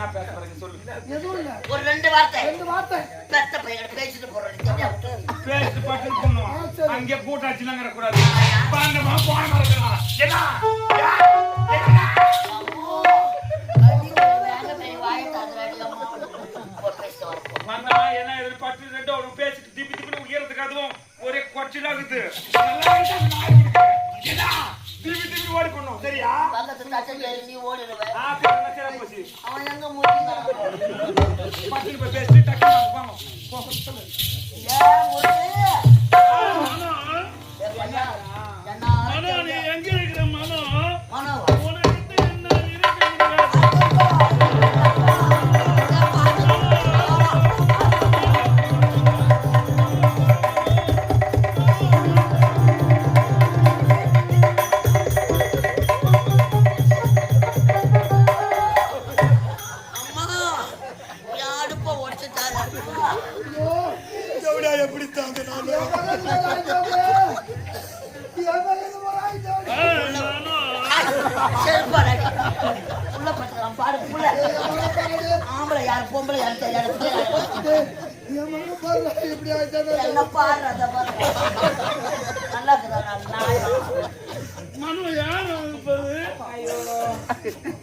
என்ன பேச போறீங்க? சொல்லுங்க. எதுவும் இல்ல. ஒரு ரெண்டு வார்த்தை. ரெண்டு வார்த்தை. பெத்த பையன் பேசிட்டு போறேன். பேசிட்டு பாட்டு பண்ணுவோம். அங்கே கூட்டாச்சுலாம் கிடக்கூடாது பாண்டமா போன மறக்கலாம் என்ன? எதிர்பார்த்து ரெண்டு ஒரு பேசிட்டு திப்பி திப்பி உயரத்துக்கு அதுவும் ஒரே கொச்சிலாகுது நல்லா இருக்கு, நாய் குடிக்கிறேன். என்ன? திப்பி திப்பி ஓடி பண்ணும் சரியா ஆ, பேசுனா சரி போச்சு. பட்டுன்னு போய் பேசிட்டு டக்குனு வாங்க. போ, சொல்லு. ஆ, மனோ. மனோ, நீ எங்க இருக்கிற மனோ?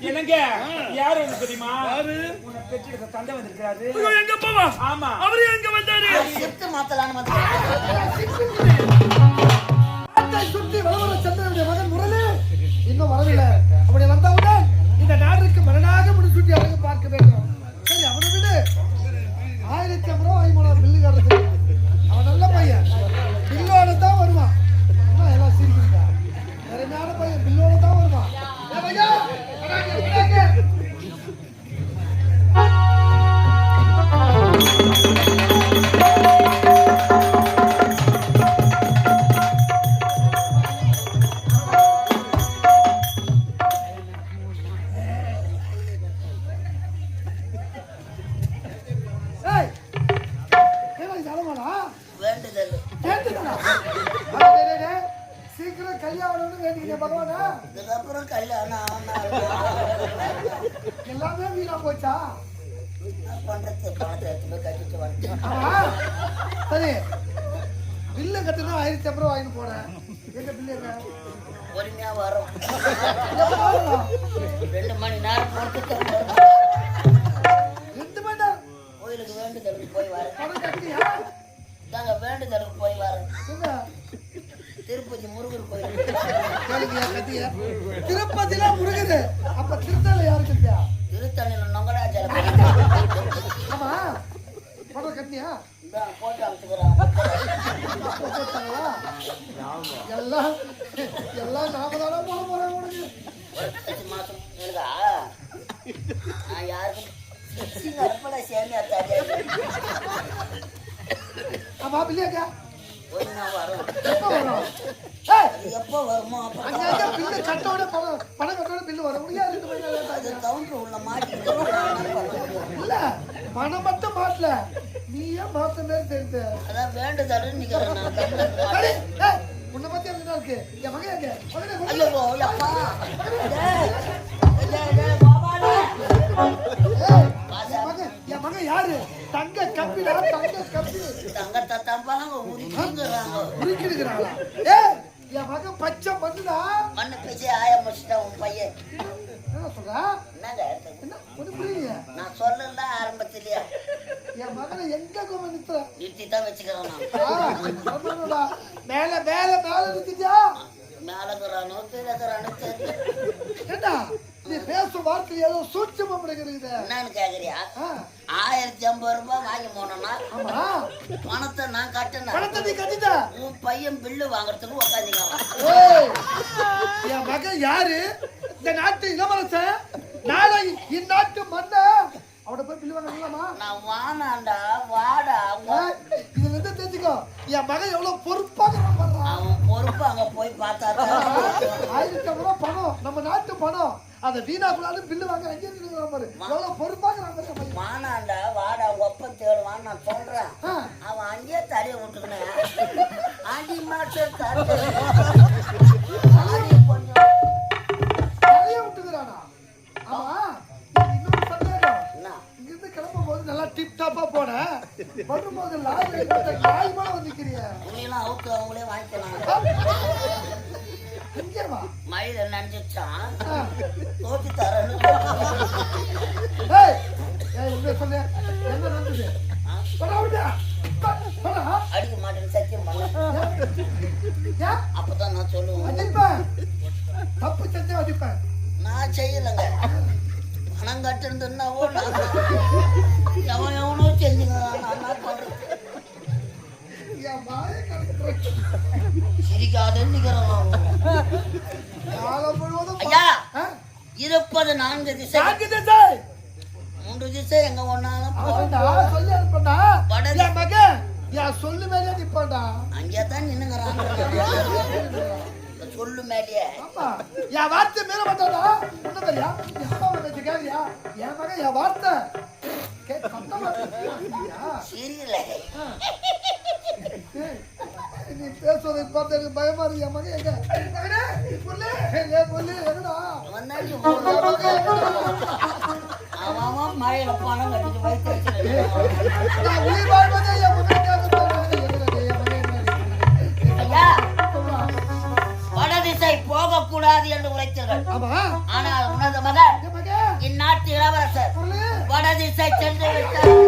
என்னங்க? யாரு வந்து தெரியுமா? உன்னை பெற்றெடுத்த தந்தை வந்திருக்காரு எங்க போவா ஆமா. அவரு எங்க வந்தாரு? செத்து மாத்தலான்னு சுற்றி வளவர சந்திரனுடைய மகன் முரளி. இன்னும் வரவில்லை. அப்படி வந்தவுடன் இந்த நாட்டிற்கு மகனாக முடிசூட்டி அழகு பார்க்க வேண்டும். சரி அவனை விடு. ஆயிரத்தி ஐம்பது ரூபா ஐம்பது பில்லு திருப்பதி முருகர் கோயில். கேளுங்கயா, கட்டியா திருப்பதியில முருகரு அப்ப திருத்தல யாரு கட்டியா திருத்தணியில் நொங்கடாச்சல ஆமா. பணம் கட்டியா போட்டு? எல்லாம் எல்லாம் நாம தானே போட உனக்கு. மாசம் யாருக்கும் ஆமா வரோம் எப்போ வருமோ பில்லு கட்டோட பணம் பணம் கட்டோட பில்லு வரும் முடியாது கவுண்டர் உள்ள மாட்டிக்கிட்டு இல்ல பணம் மட்டும் மாட்டல நீ ஏன் மாத்த மாதிரி தெரியுது அதான் வேண்டுதல்னு நிக்கிறேன் உன்னை பத்தி இருக்கு என் மகன் எங்க மகன் என் மகன் யாரு தங்க கப்பிடா தங்க கப்பி தங்கத்தை தம்பாங்க உருக்கிடுகிறாளா ஏய் என் மகன் பச்சை மண்ணுடா. மண்ணு பேசி ஆய முடிச்சுட்டா உன் பையன் என்ன சொல்ற? என்னங்க என்ன? ஒண்ணு புரியலையே. நான் சொல்லல ஆரம்பத்திலேயே என் மகனை எங்க கொண்டு நிறுத்துற? நிறுத்தி தான் வச்சுக்கிறேன் நான் சொல்றேன்டா. மேல மேல மேல நிறுத்திட்டியா மேலங்கிறானோ கீழங்கிறானோ தெரியல. ஏண்டா நீ பேசும் வார்த்தை ஏதோ சூட்சமம் இருக்குது என்னன்னு கேக்குறியா? ஆயிரத்தி ஐம்பது ரூபாய் வாங்கி போனோம்னா பணத்தை நான் கட்டினேன். பணத்தை நீ கட்டிட்ட? உன் பையன் பில்லு வாங்குறதுக்கு உட்காந்துக்கலாம் என் மகன் யாரு? இந்த நாட்டு இளவரசன். நாளை இந்நாட்டு மன்ன அவட போய் பில்லு வாங்கலாமா நான் வானாண்டா வாடா இதுல இருந்து தெரிஞ்சுக்கோ என் மகன் எவ்வளவு பொறுப்பாக அவன் பொறுப்பு அங்க போய் பார்த்தா ஆயிரத்தி ஐம்பது ரூபாய் பணம் நம்ம நாட்டு பணம். அதை வீணா கூடாது பில்லு வாங்க அங்கே இருக்கிற பாரு எவ்வளவு பொறுப்பாக வானாண்டா வாடா ஒப்ப தேடுவான்னு நான் சொல்றேன். அவன் அங்கேயே தடைய விட்டுக்கினேன் ஆண்டி மாஸ்டர் டிப் டாப்பா போனேன் வரும்போது வந்துக்கிறிய. துணியெல்லாம் அவுத்து அவங்களே வாங்கிக்கலாம். தோத்தி ஏய் உண்மையை சொல்லு என்ன நடந்தது? அடிக்க மாட்டேன்னு சத்தியம் பண்ண அப்பதான் நான் சொல்லுவேன். தப்பு செஞ்சா அடிப்பேன். நான் செய்யலைங்க. பணம் கட்டுருந்துன்னாவோ எவன் எவனோ செஞ்சுக்கிறான். சிரிக்காதன்னு ஐயா? இருப்பது நான்கு திசை. மூன்று திசை எங்க ஒன்னாலும் சொல்லி மேலே நிப்பான்டா. அங்கே தான் நின்னுங்கிறான் சொல்லு மேலேயே ஆமா, என் வார்த்தை மீற மாட்டான்டா. ஒண்ணும் தெரியா? அம்மா பேச்சை கேக்குறியா? என் மகன் என் வார்த்தை. நீ பேசுவதை பார்த்து எனக்கு பயமா இருக்கு. என் மகன் எங்க? மகனே, புள்ளே, ஏய், புள்ளே, எங்கடா? வந்தாச்சு அவன் மழையில பணம் கட்டிட்டு நான் உயிர் வாழ்வதே என் மகனுக்காக போகக்கூடாது என்று உரைத்தீர்கள் ஆனால் உனது மகன் இந்நாட்டு இளவரசர். வடதிசை சென்று விட்டார்.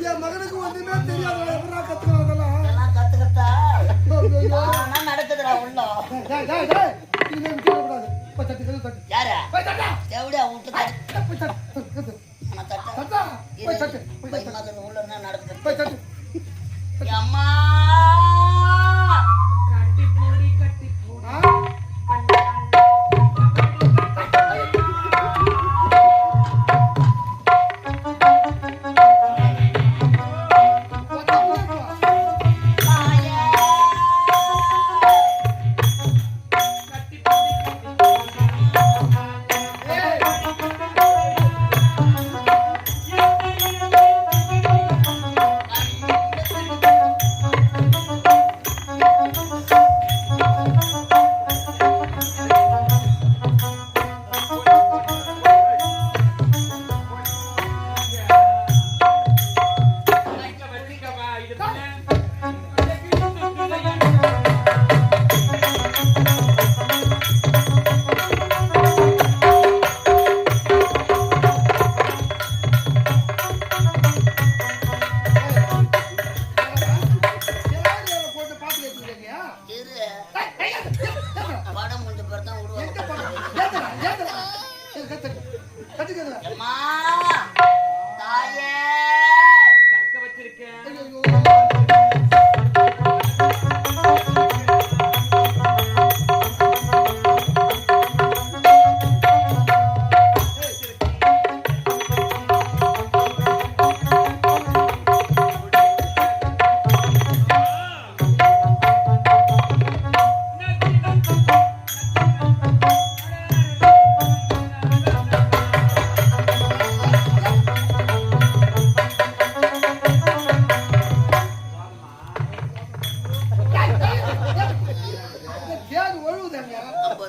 என் மகனுக்கு ஒண்ணுமே தெரியாது எப்படா கத்துக்கிட்டா நடக்குதுடா. இனிமே. யாரு விட்டு பாத்துக்கல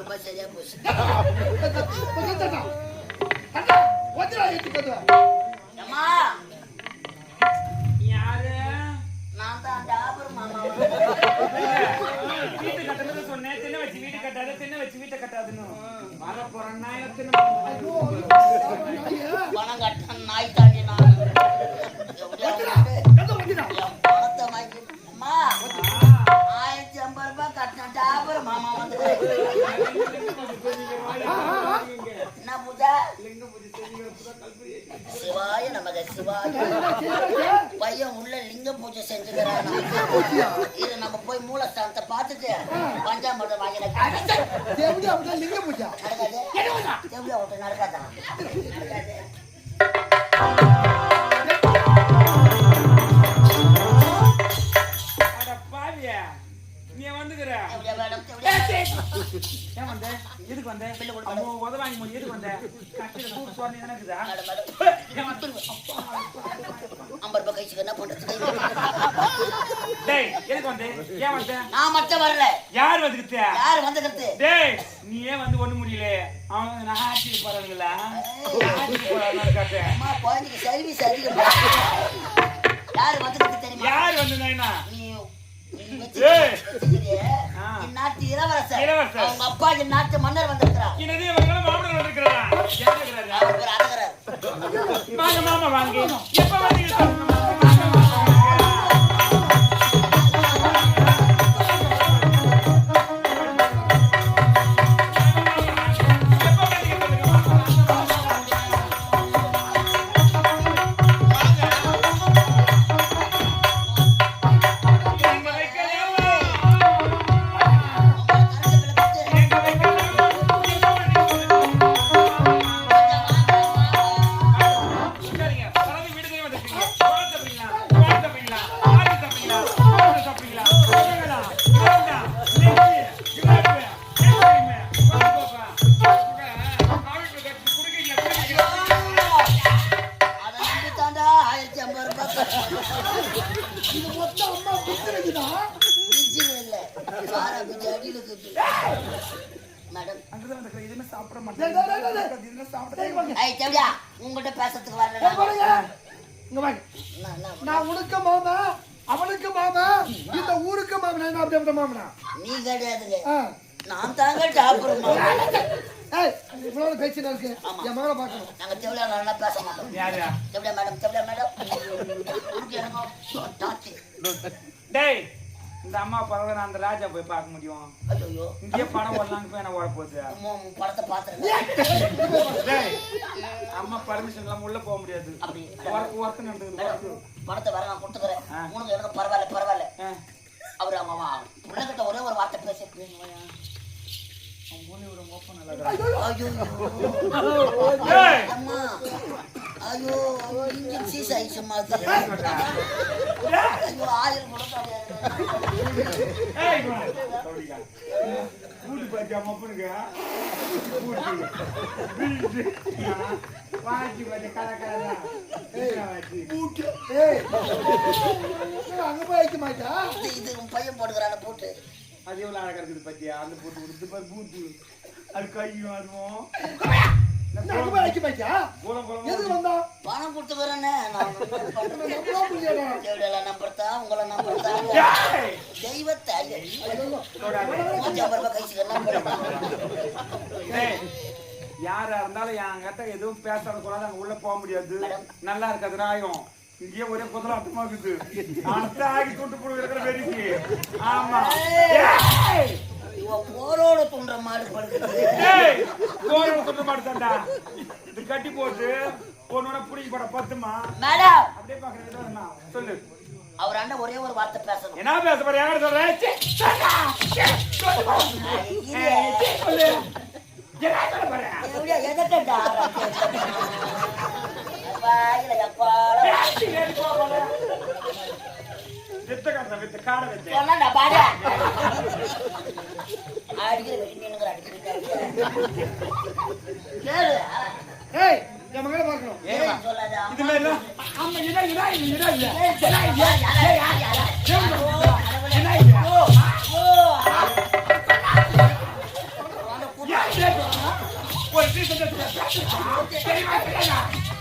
ஐம்பது ரூபாய் சரியா போச்சு. அம்மா யாரு? நான் தான் டாபர் மாமா வீட்டு கட்டுறது சொன்னேன். தின்ன வச்சு வீட்டு கட்டாத தின்ன வச்சு வீட்டை கட்டாதுன்னு. வர எத்தனை ஐயோ, ஐயோ. பணம் கட்ட நாய் தாண்டி நான். சிவாய நமக சிவாய? பையன் உள்ள லிங்க பூஜை செஞ்சுக்கிறான். இது நம்ம போய் மூலஸ்தானத்தை பார்த்துட்டு பஞ்சாமிரதம் வாங்கின லிங்க பூஜா. நடக்காது. எப்படி ஏன் வந்த? எதுக்கு வந்த? கொடுக்க உத வாங்கி முடியும் எதுக்கு வந்த? கட்டில கூட்டு போறீங்க எனக்குதா? ஐம்பது ரூபாய் கழிச்சுக்க என்ன பண்றது டேய் எதுக்கு வந்த? ஏன் வந்த? நான் மட்டும் வரல. யார் வந்துக்கிட்ட யார் வந்துக்கிறது டேய் நீ ஏன் வந்து ஒண்ணு முடியல? அவன் நான் ஆட்சிக்கு போறாங்களா போறாங்க அம்மா குழந்தைக்கு சர்வீஸ் அதிகம் யார் வந்துக்கிறது தெரியுமா? யார் வந்து நாயனா நீ நீ ஏய். இந்நாட்டு இளவரசர். இளவரசர். அவங்க அப்பா இந்நாட்டு மன்னர் வந்திருக்கிறார். என்னது இவங்க மாமனார் வந்திருக்கிறா யார் இருக்கிறாரு அவர் பேர் அழகரார். வாங்க மாமா வாங்க. எப்ப வந்தீங்க? சொல்லுங்க நாங்க தேவையா நல்லா பேச மாட்டோம். யாரு? தேவையா மேடம் தேவையா மேடம்? டேய் இந்த அம்மா பரவாயில்ல நான் அந்த ராஜா போய் பார்க்க முடியும். ஐயோ இங்கேயே படம் ஓடலான்னு போய் என்ன ஓட போகுது படத்தை டேய் அம்மா பர்மிஷன் இல்லாம உள்ள போக முடியாது. அப்படி. ஒர்க் ஒர்க் நடந்துக்குது work. மேடம் படத்தை வர நான் கொடுத்துக்கிறேன். உனக்கு எனக்கு பரவாயில்ல பரவாயில்ல. அவர் அம்மா பிள்ளைகிட்ட ஒரே ஒரு வார்த்தை பேச ஐயோ இன்ஜின் சீஸ் ஆயிடுச்சும்மா அது ஐயோ ஆயில் கூட? கூட்டு பாத்தியா மப்பனுக்கு கூட்டு வீட்டு. வாச்சி பாத்தியா கலா கலா வாச்சி ஏய் ஏய், அங்க போய் வைக்க மாட்டா? இது இது உன் பையன் போட்டுக்கிறான போட்டு. அது எவ்வளவு அழகா இருக்குது பாத்தியா? அந்த போட்டு கொடுத்து பாரு பூத்து அது கையும் அதுவும் பணம் எவ்வளோ நம்புறதா? உங்களை நம்புறதா? ஏய்! தெய்வத்தை. யாரா இருந்தாலும் என்கிட்ட எதுவும் பேசாத அங்க உள்ள போக முடியாது. நல்லா இருக்காது ராயம். இங்கேயே ஒரே குதிராட்டமா இருக்குது அடுத்த ஆகி துண்டு போடு இருக்கிற ஆமா. போரோட தூண்டுற மாடு கோயில் துண்டு. இது கட்டி போட்டு ஒன்னோட பிடிச்சி போட பத்துமா? மேடம்! அப்படியே பாக்குறேன் சொல்லு. அவர் அண்ணன் ஒரே ஒரு வார்த்தை பேசணும். என்ன பேச போற? யாரு சொல்ற? சீ, சொல்றா. சீ, வாயில எப்பால வித்த காட்டுற வித்த காடை வித்த சொன்னா பாரு அடிக்கிற வெட்டி அடிக்கிற கேளு ஏய் என் மகனை பார்க்கணும் ஏமா சொல்லாதா இது மாதிரி எல்லாம் ஆமா இதா இதா இதா இது என்ன இது ஒரு டீசல் தெரியுமா என்ன இது நல்லா இருக்கா அப்பா அதே என்ன இது என்ன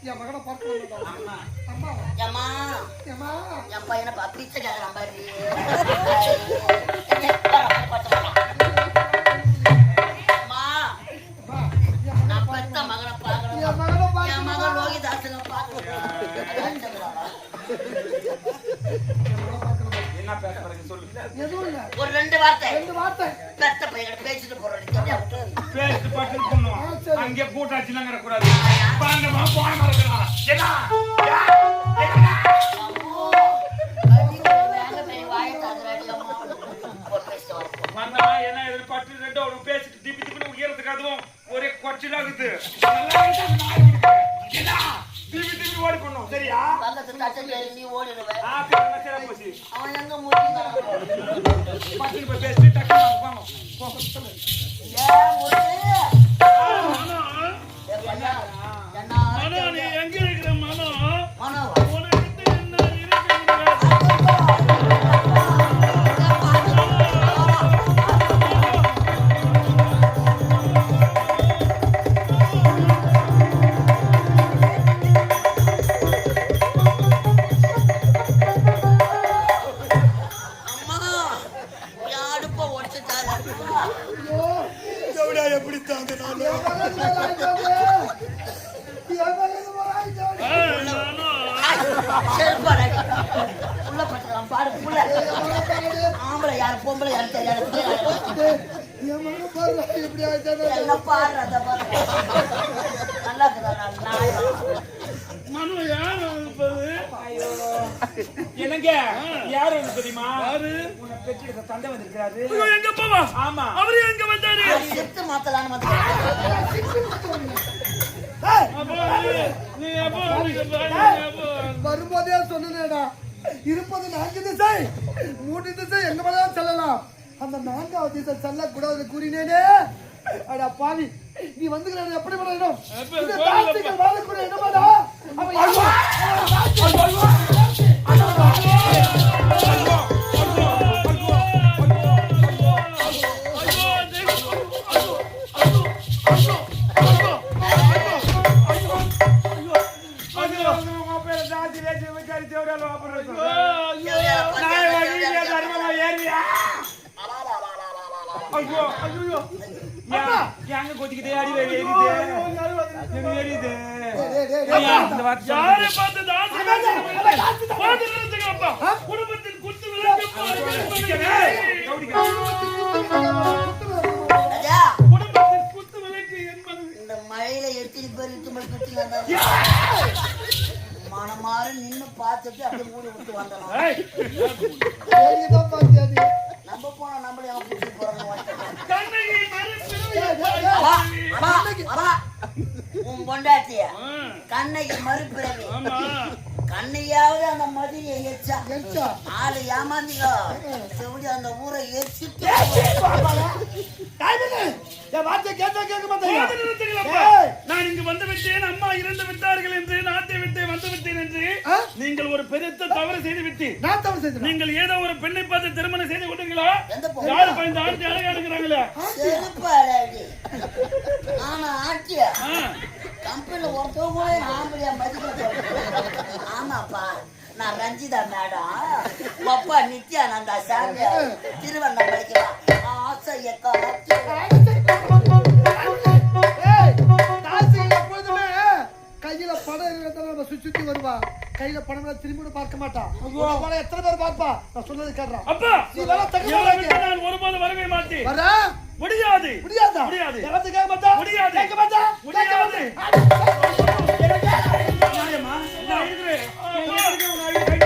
என் மகன் பார்க்கணும் என்ன சாவட்டு தான். பாரு என்னால என் தாலியா கூப்பிடலா மேடம் மேடம் மேடம் என் மகனை பார்க்கணும் மேடம் அம்மா. ஏம்மா? ஏம்மா? என் பையனை பிச்சை கேட்கறான் பாரு. பட்டுன்னு போய் புள்ள. ஆம்பளை யாரு பொம்பளை யாரு தெரியாது என்ன பாரு அத பாரு. நல்லா என்னங்க யாரு? வந்து தெரியுமா யாரு உன்னை பெற்றெடுத்த தந்தை வந்திருக்காரு எங்க போவா? ஆமா. அவரு எங்க வந்தாரு? செத்து மாத்தலான்னு வந்து அப்போ நீ- நீ அப்போ நீங்க பாரு, நீ அப்போ வரும்போதே சொன்னேடா இருப்பது நான்கு திசை. மூன்று திசை எங்க வேணாலும் செல்லலாம். அந்த நான்காவது திசை செல்லக்கூடாது கூறினேனே. அடா பாவி நீ வந்துக்கிறாரு எப்படி பண்ண இடம். வாழக்கூடிய இடமாடா மனமாறு நின்னு பார்த்துட்டு அப்படியே மூடி விட்டு நீ? நம்ம போனா நம்மளே அவன் பிடிச்சி வா. உன் பொண்டாட்டிய. ஆ, கண்ணகி மறுபிறவி. ஆமா. கண்ணையாவது அந்த மதுரையை எச்சா. எச்சா? ஆளு ஏமாந்தீங்க செவிடி அந்த ஊரை தாய்மகனே, என் வார்த்தையை கேட்டா கேட்க மாட்டேங்க. நான் இங்கு வந்து விட்டேன் அம்மா இறந்து விட்டார்கள் என்று நாட்டை விட்டு வந்து விட்டேன் என்று? நீங்கள் ஒரு பெருத்த தவறு செய்து விட்டேன் நான் தவறு செய்தேனா? நீங்கள் ஏதோ ஒரு பெண்ணை பார்த்து திருமணம் செய்து பொண்ணு? யாரு பயந்து ஆட்சி அழகா செருப்பாடி ஆனா ஆட்டிய ஆ, கம்பெனில ஒருத்தவங்க கூட ஆம்பளையா மதிக்க. ஆமாப்பா நான் ரஞ்சிதா மேடம். அப்பா நித்யானந்தா சாமியார். திருவண்ணாமலைக்கு ஆசைய காத்து. இருக்கிறதால நம்ம சுத்தி சுத்தி வருவா. கையில பணம் இருந்தா திரும்பி பார்க்க மாட்டான் உன்னை போல எத்தனை பேர் பார்ப்பா? நான் சொன்னது கேட்கறான் அப்பா. நீ வேணா தகுதி நான் ஒருபோதும் வரவே மாட்டேன். வர. முடியாது. முடியாதா? முடியாது. யாராவது கேட்க மாட்டா? முடியாது. கேட்க மாட்டா? முடியாது. நியாயமா? நான் இருக்கிறேன்.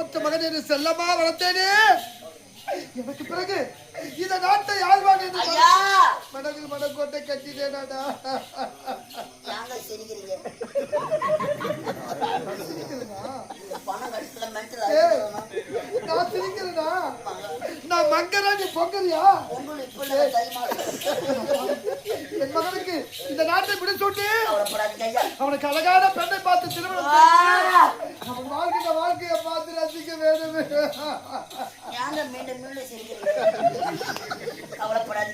ஒரே மகன் என்று செல்லமா வளர்த்தேனே? எனக்கு பிறகு இந்த நாட்டை ஆழ்வான் என்று மனக்கோட்டை கட்டினேடாடா ஏங்க சிரிக்கிறீங்க பணம் கட்டல மென்டல் ஏய், நான் சிரிக்கிறேனா நான் மங்கரா நீ பொங்கறியா உங்களுக்கு இப்ப இல்லை தை மாசம் என் மகனுக்கு இந்த நாட்டை கவலைப்படாதீங்க ஐயா. அவனுக்கு அழகான பெண்ணை பார்த்து திருமணம் அவன் வாழ்கிற வாழ்க்கையை பார்த்து ரசிக்க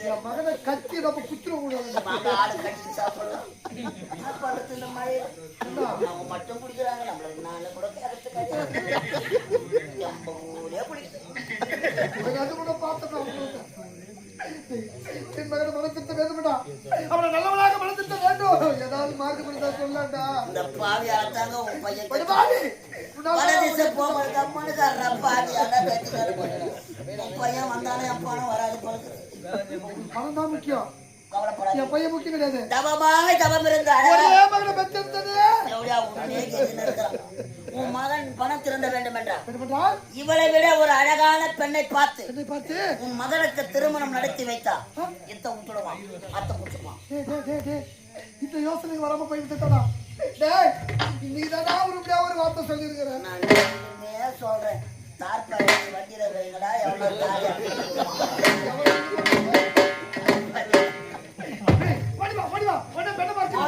என் மகனை கத்தி நம்ம குத்துற அவங்க மட்டும் குடிக்கிறாங்க நம்மளுக்கு நாலு கூட கேரத்து எம்ப ஊரே குடிக்கிறேன் அது கூட பார்த்தோம் என் மகனை மனத்திட்ட வேண்டும்டா அவனை நல்லவனாக மனத்திட்ட வேண்டும். ஏதாவது மார்க்கு கொடுத்தா சொல்லாண்டா. இந்த பாவியால தாங்க உன் பையன் படு பாவி, வடதிசை போகும்போது கம்மனுக்காரரா பாவியால கட்டிக்காரு உன் பையன் வந்தானே என் பணம் வராது பழகுது பணம் தான் முக்கியம். கவலைப்படாது என் பையன் முக்கியம் கிடையாது. தவமாய் தவம் இருந்த ஒரே அழகா மகனை பெற்றிருந்தது எவ்வளோ உண்மையே கேட்டுன்னு இருக்கிறான். உன் மகன் பணம் திறந்த வேண்டும் என்றார் இவளை விட ஒரு அழகான பெண்ணை பார்த்து பார்த்து உன் மகனுக்கு திருமணம் நடத்தி வைத்தா இத்த விட்டுடுவான் அத்தை டேய். இந்த யோசனைக்கு வராம போய் விட்டுட்டா டேய் நீ தானா ஒரு ஒரு வார்த்தை சொல்லியிருக்கிற? நான் இனிமே சொல்றேன். தார்பாய் வண்டியில வைங்கடா எவ்வளவு தாயா உடனே பெண்ணை பார்த்து.